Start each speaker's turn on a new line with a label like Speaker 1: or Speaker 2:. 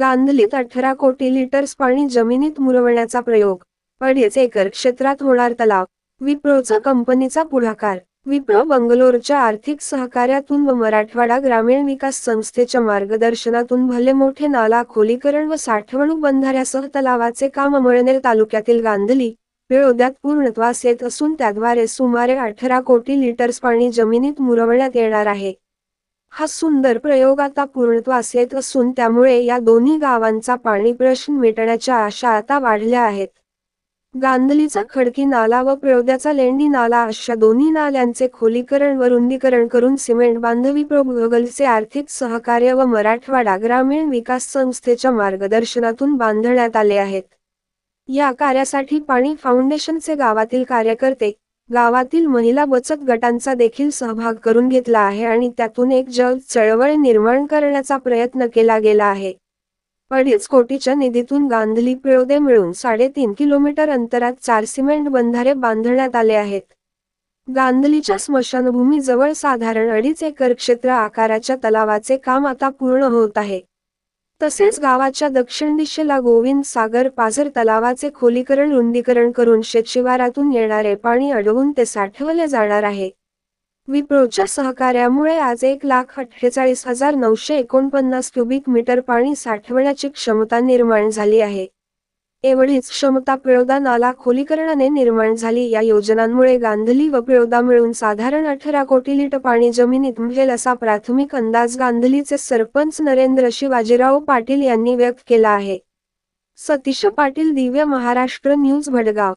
Speaker 1: गांधलीत अठरा कोटी लिटर्स पाणी जमिनीत मुरवण्याचा प्रयोग. अडीच एकर क्षेत्रात होणार तलाव. विप्रोचा कंपनीचा पुढाकार. विप्रो बंगलोरच्या आर्थिक सहकार्यातून व मराठवाडा ग्रामीण विकास संस्थेच्या मार्गदर्शनातून भले मोठे नाला खोलीकरण व साठवणूक बंधाऱ्यासह तलावाचे काम अमळनेर तालुक्यातील गांधली पिळोद्यात पूर्णत्वास येत असून त्याद्वारे सुमारे अठरा कोटी लिटर्स पाणी जमिनीत मुरवण्यात येणार आहे. हा सुंदर प्रयोग आता पूर्णत्वास येत असून त्यामुळे या दोन्ही गावांचा पाणी प्रश्न मिटण्याच्या आशा आता वाढल्या आहेत. गांधलीचा खडकी नाला व प्रयोद्याचा लेंडी नाला अशा दोन्ही नाल्यांचे खोलीकरण व रुंदीकरण करून सिमेंट बांधवी प्रोगलचे आर्थिक सहकार्य व मराठवाडा ग्रामीण विकास संस्थेच्या मार्गदर्शनातून बांधण्यात आले आहेत. या कार्यासाठी पाणी फाउंडेशनचे गावातील कार्यकर्ते गावातील महिला बचत गटांचा देखील सहभाग करून घेतला आहे आणि त्यातून एक जग चळवळ निर्माण करण्याचा प्रयत्न केला गेला आहे. अडीच कोटीच्या निधीतून गांधली पिळोदे मिळून साडेतीन किलोमीटर अंतरात चार सिमेंट बंधारे बांधण्यात आले आहेत. गांधलीच्या स्मशानभूमीजवळ साधारण अडीच एकर क्षेत्र आकाराच्या तलावाचे काम आता पूर्ण होत आहे. तसेच गावाच्या दक्षिण दिशेला गोविंद सागर पाझर तलावाचे खोलीकरण रुंदीकरण करून शेतशिवारातून येणारे पाणी अडवून ते साठवले जाणार आहे. विप्रोच्या सहकार्यामुळे आज एक लाख अठ्ठेचाळीस हजार नऊशे एकोणपन्नास क्युबिक मीटर पाणी साठवण्याची क्षमता निर्माण झाली आहे. एवढीच क्षमता पिळोदा नाला खोलीकरणाने निर्माण झाली. या योजनांमुळे गांधली व पिळोदा मिळून साधारण अठरा कोटी लिटर पाणी जमिनीत मिळेल असा प्राथमिक अंदाज गांधलीचे सरपंच नरेंद्र शिवाजीराव पाटील यांनी व्यक्त केला आहे. सतीश पाटील दिव्य महाराष्ट्र न्यूज भडगाव.